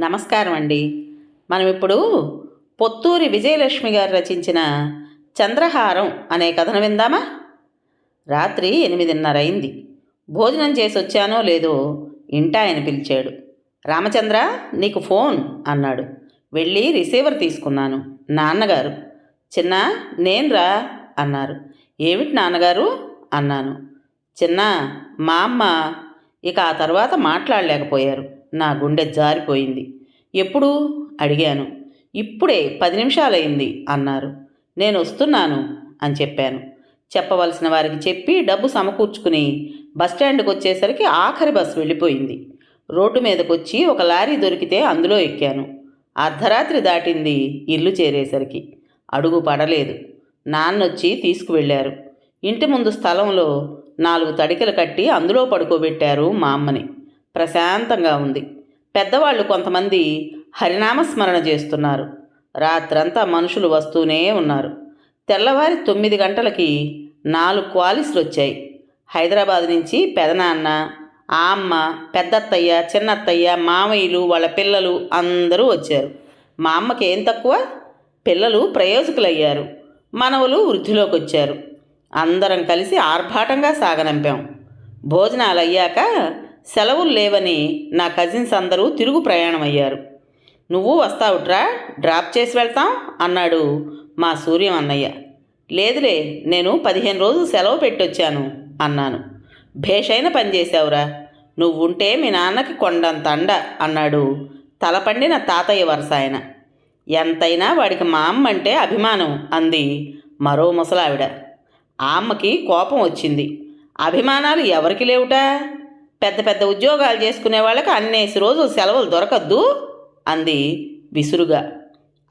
నమస్కారం అండి. మనం ఇప్పుడు పొత్తూరి విజయలక్ష్మి గారు రచించిన చంద్రహారం అనే కథను విందామా? రాత్రి ఎనిమిదిన్నర అయింది భోజనం చేసి వచ్చానో లేదో ఇంట ఆయన పిలిచాడు. రామచంద్ర నీకు ఫోన్ అన్నాడు. వెళ్ళి రిసీవర్ తీసుకున్నాను. నాన్నగారు. చిన్న నేనురా అన్నారు. ఏమిటి నాన్నగారు? అన్నాను. చిన్న మా అమ్మ ఇక ఆ తర్వాత మాట్లాడలేకపోయారు. నా గుండె జారిపోయింది. ఎప్పుడు? అడిగాను. ఇప్పుడే పది నిమిషాలైంది అన్నారు. నేను వస్తున్నాను అని చెప్పాను. చెప్పవలసిన వారికి చెప్పి డబ్బు సమకూర్చుకుని బస్టాండ్కి వచ్చేసరికి ఆఖరి బస్సు వెళ్ళిపోయింది. రోడ్డు మీదకి వచ్చి ఒక లారీ దొరికితే అందులో ఎక్కాను. అర్ధరాత్రి దాటింది ఇల్లు చేరేసరికి. అడుగు పడలేదు. నాన్నొచ్చి తీసుకువెళ్ళారు. ఇంటి ముందు స్థలంలో నాలుగు తడికలు కట్టి అందులో పడుకోబెట్టారు మా అమ్మని. ప్రశాంతంగా ఉంది. పెద్దవాళ్ళు కొంతమంది హరినామస్మరణ చేస్తున్నారు. రాత్రంతా మనుషులు వస్తూనే ఉన్నారు. తెల్లవారి తొమ్మిది గంటలకి నాలుగు క్వాలిస్లు వచ్చాయి హైదరాబాద్ నుంచి పెదనాన్న ఆ అమ్మ పెద్దత్తయ్య చిన్నత్తయ్య మామయ్యలు వాళ్ళ పిల్లలు అందరూ వచ్చారు. మా అమ్మకి ఏం తక్కువ? పిల్లలు ప్రయోజకులయ్యారు. మనవలు వృద్ధిలోకి వచ్చారు అందరం కలిసి ఆర్భాటంగా సాగనంపాం. భోజనాలు అయ్యాక సెలవులు లేవని నా కజిన్స్ అందరూ తిరుగు ప్రయాణం అయ్యారు నువ్వు వస్తావుట్రా? డ్రాప్ చేసి వెళ్తాం? అన్నాడు మా సూర్యం అన్నయ్య. లేదులే నేను పదిహేను రోజులు సెలవు పెట్టొచ్చాను అన్నాను. భేషైన పని చేశావురా. నువ్వుంటే మీ నాన్నకి కొండంత అండ అన్నాడు తలపండిన తాతయ్య వరస ఆయన. ఎంతైనా వాడికి మా అమ్మ అంటే అభిమానం అంది మరో ముసలావిడ. ఆ అమ్మకి కోపం వచ్చింది. అభిమానాలు ఎవరికి లేవుటా? పెద్ద పెద్ద ఉద్యోగాలు చేసుకునే వాళ్ళకి అన్నేసి రోజులు సెలవులు దొరకద్దు అంది విసురుగా.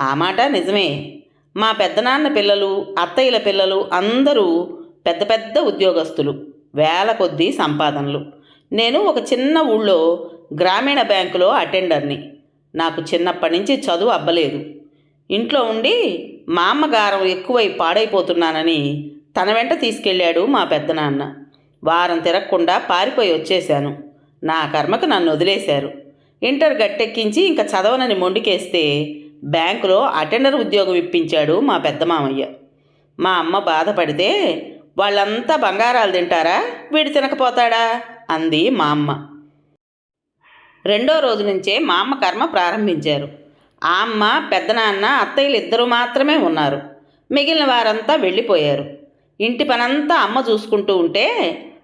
ఆ మాట నిజమే. మా పెద్దనాన్న పిల్లలు అత్తయ్యల పిల్లలు అందరూ పెద్ద పెద్ద ఉద్యోగస్తులు. వేల కొద్దీ సంపాదనలు. నేను ఒక చిన్న ఊళ్ళో గ్రామీణ బ్యాంకులో అటెండర్ని. నాకు చిన్నప్పటి నుంచి చదువు అబ్బలేదు. ఇంట్లో ఉండి మా అమ్మగారం ఎక్కువై పాడైపోతున్నానని తన వెంట తీసుకెళ్ళాడు మా పెద్దనాన్న. వారం తిరగకుండా పారిపోయి వచ్చేశాను. నా కర్మకు నన్ను వదిలేశారు. ఇంటర్ గట్టెక్కించి ఇంకా చదవనని మొండికేస్తే బ్యాంకులో అటెండర్ ఉద్యోగం ఇప్పించాడు మా పెద్ద మామయ్య. మా అమ్మ బాధపడితే వాళ్ళంతా బంగారాలు తింటారా? వీడు తినకపోతాడా? అంది మా అమ్మ. రెండో రోజు నుంచే మా అమ్మ కర్మ ప్రారంభించారు. ఆ అమ్మ పెద్దనాన్న అత్తయ్యలు ఇద్దరు మాత్రమే ఉన్నారు. మిగిలిన వారంతా వెళ్ళిపోయారు. ఇంటి పనంతా అమ్మ చూసుకుంటూ ఉంటే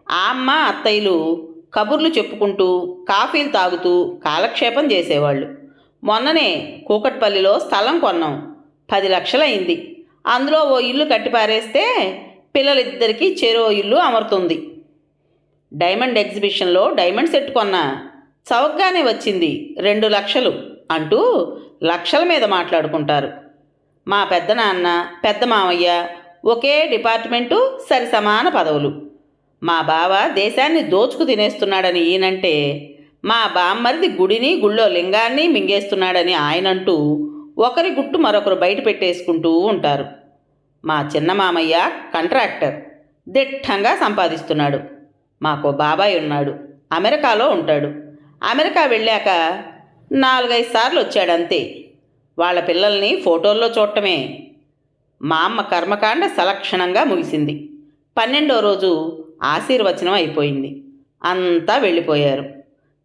ఆ అమ్మ అత్తయ్యలు కబుర్లు చెప్పుకుంటూ కాఫీలు తాగుతూ కాలక్షేపం చేసేవాళ్ళు. మొన్ననే కూకట్పల్లిలో స్థలం కొన్నాం. పది లక్షలైంది అందులో ఓ ఇల్లు కట్టిపారేస్తే పిల్లలిద్దరికీ చెరో ఇల్లు అమరుతుంది. డైమండ్ ఎగ్జిబిషన్లో డైమండ్ సెట్ కొన్నా చవకగానే వచ్చింది రెండు లక్షలు అంటూ లక్షల మీద మాట్లాడుకుంటారు. మా పెద్దనాన్న పెద్ద మామయ్య ఒకే డిపార్ట్మెంటు సరి సమాన పదవులు. మా బావ దేశాన్ని దోచుకు తినేస్తున్నాడని ఈయనంటే మా బామ్మరిది గుడిని గుళ్ళో లింగాన్ని మింగేస్తున్నాడని ఆయనంటూ ఒకరి గుట్టు మరొకరు బయట పెట్టేసుకుంటూ ఉంటారు. మా చిన్న మామయ్య కాంట్రాక్టర్ దిట్టంగా సంపాదిస్తున్నాడు. మాకు బాబాయ్ ఉన్నాడు అమెరికాలో ఉంటాడు. అమెరికా వెళ్ళాక నాలుగైదు సార్లు వచ్చాడంతే. వాళ్ళ పిల్లల్ని ఫోటోల్లో చూడటమే. మా అమ్మ కర్మకాండ సలక్షణంగా ముగిసింది. పన్నెండో రోజు ఆశీర్వచనం అయిపోయింది. అంతా వెళ్ళిపోయారు.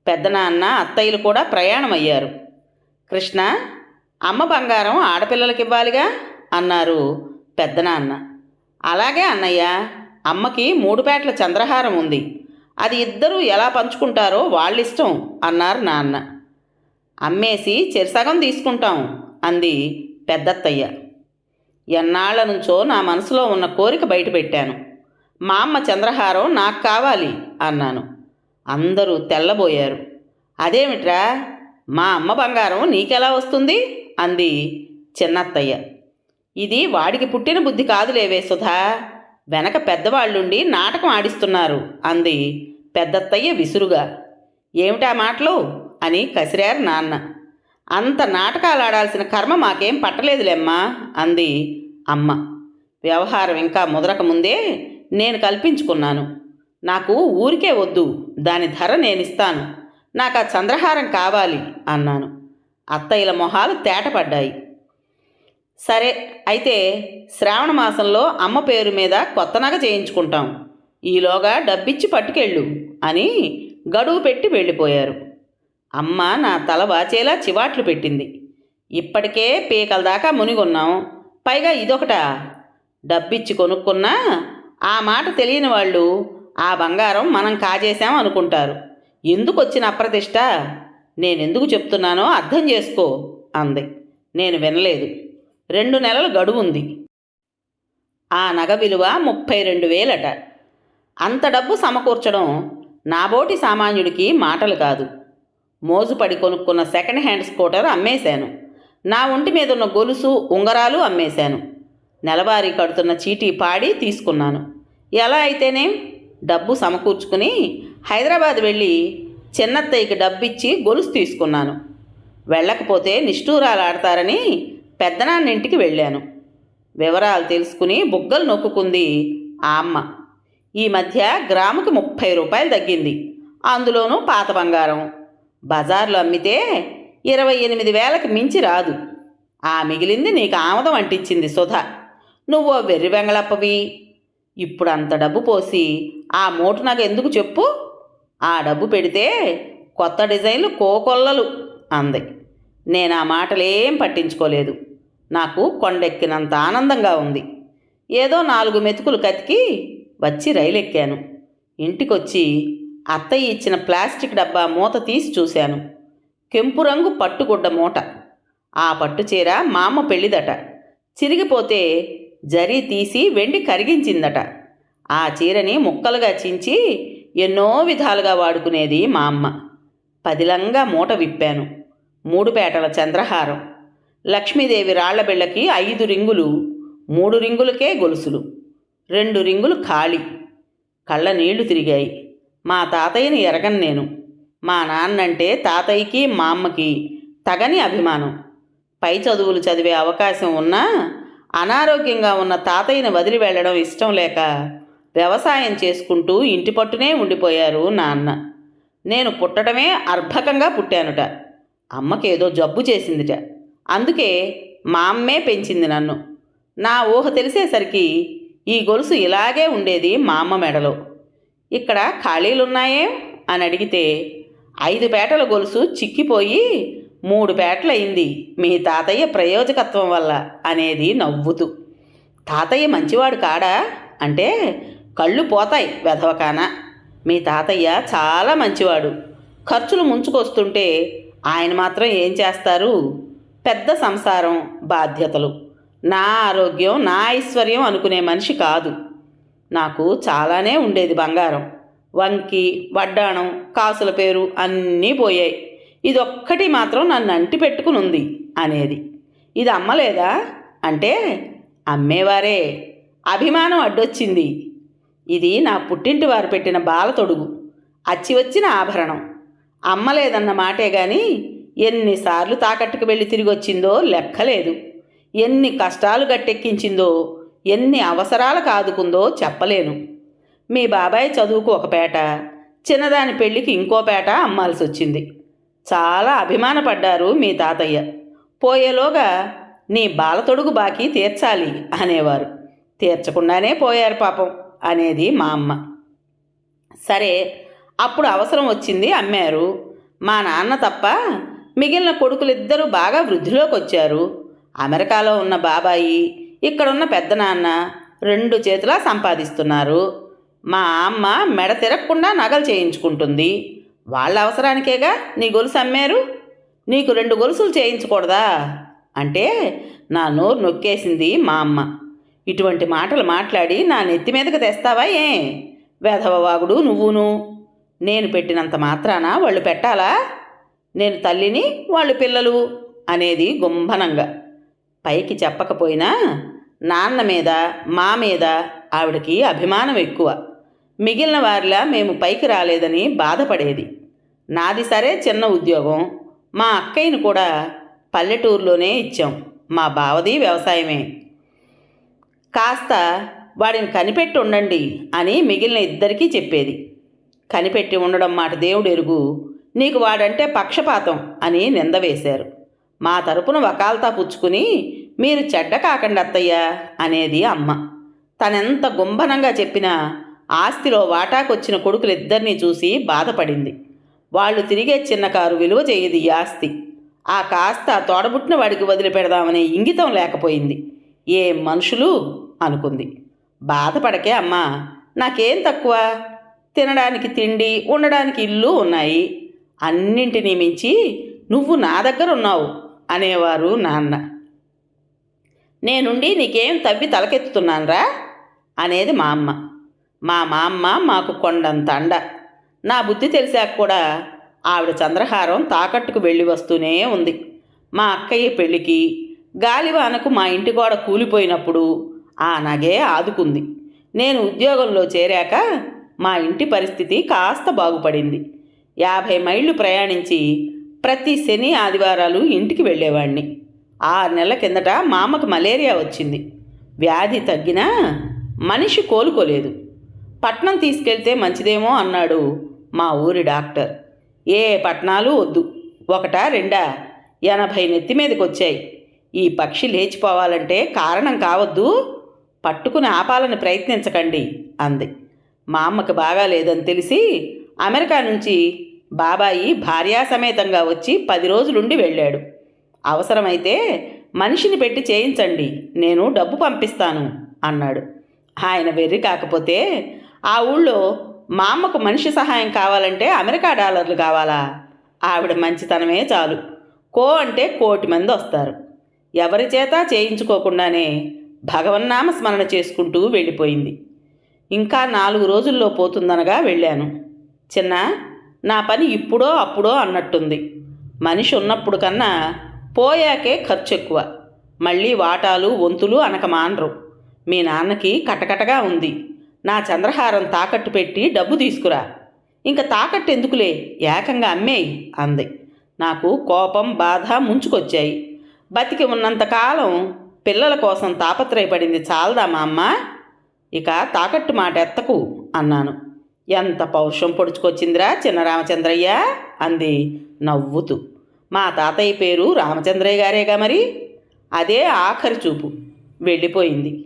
పెద్దనాన్న అత్తయ్యలు కూడా ప్రయాణం అయ్యారు కృష్ణ అమ్మ బంగారం ఆడపిల్లలకి ఇవ్వాలిగా అన్నారు పెద్దనాన్న. అలాగే అన్నయ్య అమ్మకి మూడు పేటల చంద్రహారం ఉంది. అది ఇద్దరూ ఎలా పంచుకుంటారో వాళ్ళిష్టం అన్నారు నాన్న. అమ్మేసి చెరిసగం తీసుకుంటాం అంది పెద్దత్తయ్య. ఎన్నాళ్ళ నుంచో నా మనసులో ఉన్న కోరిక బయటపెట్టాను. మా అమ్మ చంద్రహారం నాకు కావాలి అన్నాను. అందరూ తెల్లబోయారు. అదేమిట్రా? మా అమ్మ బంగారం నీకెలా వస్తుంది? అంది చిన్నత్తయ్య. ఇది వాడికి పుట్టిన బుద్ధి కాదులేవే సుధా. వెనక పెద్దవాళ్ళుండి నాటకం ఆడిస్తున్నారు అంది పెద్దత్తయ్య విసురుగా. ఏమిటా మాటలు? అని కసిరారు నాన్న. అంత నాటకాలు ఆడాల్సిన కర్మ మాకేం పట్టలేదులేమ్మా అంది అమ్మ. వ్యవహారం ఇంకా ముదరకముందే నేను కల్పించుకున్నాను. నాకు ఊరికే వద్దు దాని ధర నేనిస్తాను. నాకు ఆ చంద్రహారం కావాలి అన్నాను. అత్తయ్యల మొహాలు తేటపడ్డాయి. సరే అయితే శ్రావణ మాసంలో అమ్మ పేరు మీద కొత్త నగ చేయించుకుంటాం. ఈలోగా డబ్బిచ్చి పట్టుకెళ్ళు అని గడువు పెట్టి వెళ్ళిపోయారు. అమ్మ నా తల వాచేలా చివాట్లు పెట్టింది. ఇప్పటికే పీకల దాకా మునిగొన్నాం. పైగా ఇదొకట? డబ్బిచ్చి కొనుక్కున్నా ఆ మాట తెలియని వాళ్ళు ఆ బంగారం మనం కాజేశాం అనుకుంటారు. ఎందుకు వచ్చిన అప్రతిష్ట? నేనెందుకు చెప్తున్నానో అర్థం చేసుకో అంది. నేను వినలేదు. రెండు నెలల గడువు ఉంది ఆ నగ విలువ ముప్పై రెండు వేలట. అంత డబ్బు సమకూర్చడం నాబోటి సామాన్యుడికి మాటలు కాదు. మోజుపడి కొనుక్కున్న సెకండ్ హ్యాండ్ స్కూటర్ అమ్మేశాను. నా ఒంటి మీద ఉన్న గొలుసు ఉంగరాలు అమ్మేశాను. నెలవారీ కడుతున్న చీటీ పాడి తీసుకున్నాను. ఎలా అయితేనేం డబ్బు సమకూర్చుకుని హైదరాబాద్ వెళ్ళి చిన్నత్తయ్యకి డబ్బిచ్చి గొలుసు తీసుకున్నాను. వెళ్ళకపోతే నిష్ఠూరాలు ఆడతారని పెద్దనాన్నింటికి వెళ్ళాను. వివరాలు తెలుసుకుని బుగ్గలు నొక్కుకుంది ఆ అమ్మ. ఈ మధ్య గ్రాముకి ముప్పై రూపాయలు తగ్గింది. అందులోనూ పాత బంగారం. బజార్లో అమ్మితే ఇరవై ఎనిమిది వేలకు మించి రాదు. ఆ మిగిలింది నీకు ఆమదం అంటించింది సుధా. నువ్వు వెర్రి వెంగళప్పవి. ఇప్పుడు అంత డబ్బు పోసి ఆ మూట నాకు ఎందుకు చెప్పు? ఆ డబ్బు పెడితే కొత్త డిజైన్లు కోకొల్లలు అంది. నేను ఆ మాటలేం పట్టించుకోలేదు. నాకు కొండెక్కినంత ఆనందంగా ఉంది. ఏదో నాలుగు మెతుకులు కతికి వచ్చి రైలు ఎక్కాను ఇంటికొచ్చి అత్తయ్య ఇచ్చిన ప్లాస్టిక్ డబ్బా మూత తీసి చూశాను. కెంపు రంగు పట్టుగుడ్డ మూట. ఆ పట్టు చీర మా అమ్మ పెళ్ళిదట. చిరిగిపోతే జరీ తీసి వెండి కరిగించిందట. ఆ చీరని ముక్కలుగా చించి ఎన్నో విధాలుగా వాడుకునేది మా అమ్మ. పదిలంగా మూట విప్పాను. మూడు పేటల చంద్రహారం. లక్ష్మీదేవి రాళ్ళబిళ్ళకి ఐదు రింగులు మూడు రింగులకే గొలుసులు రెండు రింగులు ఖాళీ. కళ్ళ నీళ్ళు తిరిగాయి. మా తాతయ్యని ఎరగను నేను. మా నాన్నంటే తాతయ్యకి మా అమ్మకి తగని అభిమానం. పై చదువులు చదివే అవకాశం ఉన్నా అనారోగ్యంగా ఉన్న తాతయ్యను వదిలి వెళ్ళడం ఇష్టం లేక వ్యవసాయం చేసుకుంటూ ఇంటి పట్టునే ఉండిపోయారు నాన్న. నేను పుట్టడమే అర్భకంగా పుట్టానుట. అమ్మకేదో జబ్బు చేసిందిట. అందుకే మా అమ్మే పెంచింది నన్ను. నా ఊహ తెలిసేసరికి ఈ గొలుసు ఇలాగే ఉండేది మా అమ్మ మెడలో. ఇక్కడ ఖాళీలున్నాయే? అని అడిగితే ఐదు పేటల గొలుసు చిక్కిపోయి మూడు పేటలయింది. మీ తాతయ్య ప్రయోజకత్వం వల్ల అనేది నవ్వుతూ. తాతయ్య మంచివాడు కాడా? అంటే కళ్ళు పోతాయి వెధవకాన. మీ తాతయ్య చాలా మంచివాడు. ఖర్చులు ముంచుకొస్తుంటే ఆయన మాత్రం ఏం చేస్తారు? పెద్ద సంసారం బాధ్యతలు. నా ఆరోగ్యం నా ఐశ్వర్యం అనుకునే మనిషి కాదు. నాకు చాలానే ఉండేది బంగారం. వంకి వడ్డాణం కాసుల పేరు అన్నీ పోయాయి. ఇదొక్కటి మాత్రం నన్ను అంటి పెట్టుకుని ఉంది అనేది. ఇది అమ్మలేదా అంటే అమ్మేవారే. అభిమానం అడ్డొచ్చింది. ఇది నా పుట్టింటి వారు పెట్టిన బాల తొడుగు. అచ్చి వచ్చిన ఆభరణం. అమ్మలేదన్న మాటే గాని ఎన్నిసార్లు తాకట్టుకు వెళ్ళి తిరిగి వచ్చిందో లెక్కలేదు. ఎన్ని కష్టాలు గట్టెక్కించిందో ఎన్ని అవసరాలకు ఆదుకుందో చెప్పలేను. మీ బాబాయ్ చదువుకు ఒక పేట చిన్నదాని పెళ్ళికి ఇంకో పేట అమ్మాల్సి వచ్చింది చాలా అభిమానపడ్డారు మీ తాతయ్య. పోయేలోగా నీ బాలతొడుగు బాకీ తీర్చాలి అనేవారు. తీర్చకుండానే పోయారు పాపం అనేది మా అమ్మ. సరే అప్పుడు అవసరం వచ్చింది అమ్మారు. మా నాన్న తప్ప మిగిలిన కొడుకులిద్దరూ బాగా వృద్ధిలోకి వచ్చారు అమెరికాలో ఉన్న బాబాయి ఇక్కడున్న పెద్ద నాన్న రెండు చేతులా సంపాదిస్తున్నారు. మా అమ్మ మెడ తిరగకుండా నగలు చేయించుకుంటుంది. వాళ్ళ అవసరానికేగా నీ గొలుసు అమ్మారు? నీకు రెండు గొలుసులు చేయించకూడదా? అంటే నా నోరు నొక్కేసింది మా అమ్మ. ఇటువంటి మాటలు మాట్లాడి నా నెత్తి మీదకి తెస్తావా ఏ? వేధవవాగుడు నువ్వును. నేను పెట్టినంత మాత్రాన వాళ్ళు పెట్టాలా? నేను తల్లిని వాళ్ళు పిల్లలు అనేది గుంభనంగా. పైకి చెప్పకపోయినా నాన్న మీద మా మీద ఆవిడకి అభిమానం ఎక్కువ. మిగిలిన వారిలా మేము పైకి రాలేదని బాధపడేది. నాది సరే చిన్న ఉద్యోగం. మా అక్కయ్యను కూడా పల్లెటూరులోనే ఇచ్చాం. మా బావది వ్యవసాయమే. కాస్త వాడిని కనిపెట్టి ఉండండి అని మిగిలిన ఇద్దరికీ చెప్పేది. కనిపెట్టి ఉండడం మాట దేవుడు ఎరుగు. నీకు వాడంటే పక్షపాతం అని నింద వేశారు. మా తరపున వకాల్తా పుచ్చుకుని మీరు చెడ్డ కాకండి అత్తయ్య అనేది అమ్మ. తనెంత గుంభనంగా చెప్పినా ఆస్తిలో వాటాకొచ్చిన కొడుకులిద్దరినీ చూసి బాధపడింది. వాళ్ళు తిరిగే చిన్న కారు విలువ చేయదు ఈ ఆస్తి. ఆ కాస్త తోడబుట్టిన వాడికి వదిలిపెడదామనే ఇంగితం లేకపోయింది. ఏ మనుషులు? అనుకుంది. బాధపడకే అమ్మా నాకేం తక్కువ? తినడానికి తిండి ఉండడానికి ఇల్లు ఉన్నాయి. అన్నింటినీ మించి నువ్వు నా దగ్గర ఉన్నావు అనేవారు నాన్న. నేనుండి నీకేం తవ్వి తలకెత్తుతున్నానరా? అనేది మా అమ్మ. మా మా అమ్మ మాకు కొండంత అండ. నా బుద్ధి తెలిసాక కూడా ఆవిడ చంద్రహారం తాకట్టుకు వెళ్ళి వస్తూనే ఉంది. మా అక్కయ్య పెళ్ళికి గాలివానకు మా ఇంటి గోడ కూలిపోయినప్పుడు ఆ నగే ఆదుకుంది. నేను ఉద్యోగంలో చేరాక మా ఇంటి పరిస్థితి కాస్త బాగుపడింది. యాభై మైళ్ళు ప్రయాణించి ప్రతి శని ఆదివారాలు ఇంటికి వెళ్ళేవాణ్ణి. ఆరు నెలల కిందట మా అమ్మకు మలేరియా వచ్చింది. వ్యాధి తగ్గినా మనిషి కోలుకోలేదు. పట్నం తీసుకెళ్తే మంచిదేమో అన్నాడు మా ఊరి డాక్టర్. ఏ పట్నాలు వద్దు. ఒకటా రెండా? ఎనభై నెత్తి మీదకి వచ్చాయి ఈ పక్షి లేచిపోవాలంటే కారణం కావద్దు. పట్టుకుని ఆపాలని ప్రయత్నించకండి అంది. మా అమ్మకి బాగా లేదని తెలిసి అమెరికా నుంచి బాబాయి భార్యాసమేతంగా వచ్చి పది రోజులుండి వెళ్ళాడు. అవసరమైతే మనిషిని పెట్టి చేయించండి. నేను డబ్బు పంపిస్తాను అన్నాడు. ఆయన వెర్రి కాకపోతే ఆ ఊళ్ళో మా అమ్మకు మనిషి సహాయం కావాలంటే అమెరికా డాలర్లు కావాలా? ఆవిడ మంచితనమే చాలు. కో అంటే కోటి మంది వస్తారు. ఎవరి చేత చేయించుకోకుండానే భగవన్నామ స్మరణ చేసుకుంటూ వెళ్ళిపోయింది. ఇంకా నాలుగు రోజుల్లో పోతుందనగా వెళ్ళాను. చిన్న నా పని ఇప్పుడో అప్పుడో అన్నట్టుంది. మనిషి ఉన్నప్పుడు కన్నా పోయాకే ఖర్చు ఎక్కువ మళ్ళీ వాటాలు వంతులు అనక మానరు మీ నాన్నకి కటకటగా ఉంది. నా చంద్రహారం తాకట్టు పెట్టి డబ్బు తీసుకురా. ఇంకా తాకట్టు ఎందుకులే? ఏకంగా అమ్మేయి అంది. నాకు కోపం బాధ ముంచుకొచ్చాయి. బతికి ఉన్నంతకాలం పిల్లల కోసం తాపత్రయపడింది చాలదా మా అమ్మ? ఇక తాకట్టు మాట ఎత్తకు అన్నాను. ఎంత పౌరుషం పొడుచుకొచ్చిందిరా చిన్న రామచంద్రయ్య? అంది నవ్వుతూ. మా తాతయ్య పేరు రామచంద్రయ్య గారేగా మరి? అదే ఆఖరి చూపు. వెళ్ళిపోయింది.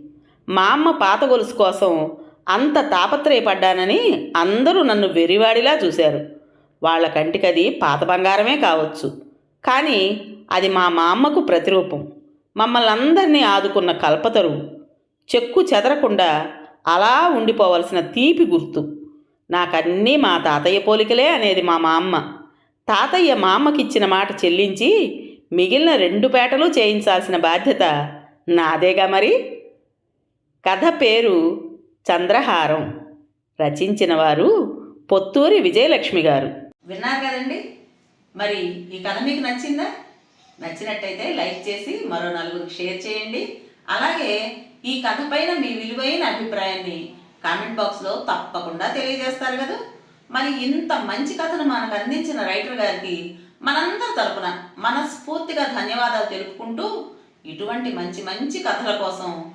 మా అమ్మ పాత గొలుసు కోసం అంత తాపత్రయపడ్డానని అందరూ నన్ను వెరివాడిలా చూశారు. వాళ్ళ కంటికది పాత బంగారమే కావచ్చు. కానీ అది మా మా అమ్మకు ప్రతిరూపం. మమ్మల్ని అందరినీ ఆదుకున్న కల్పతరు చెక్కు చెదరకుండా అలా ఉండిపోవలసిన తీపి గుర్తు. నాకన్నీ మా తాతయ్య పోలికలే అనేది మా మా అమ్మ తాతయ్య మా అమ్మకిచ్చిన మాట చెల్లించి మిగిలిన రెండు పేటలు చేయించాల్సిన బాధ్యత నాదేగా మరి? కథ పేరు చంద్రహారం. రచించిన వారు పొత్తూరి విజయలక్ష్మి గారు. విన్నారు కదండి? మరి ఈ కథ మీకు నచ్చిందా? నచ్చినట్టయితే లైక్ చేసి మరో నలుగురికి షేర్ చేయండి. అలాగే ఈ కథ పైన మీ విలువైన అభిప్రాయాన్ని కామెంట్ బాక్స్లో తప్పకుండా తెలియజేస్తారు కదా? మరి ఇంత మంచి కథను మనకు అందించిన రైటర్ గారికి మనందరి తరపున మనస్ఫూర్తిగా ధన్యవాదాలు తెలుపుకుంటూ ఇటువంటి మంచి మంచి కథల కోసం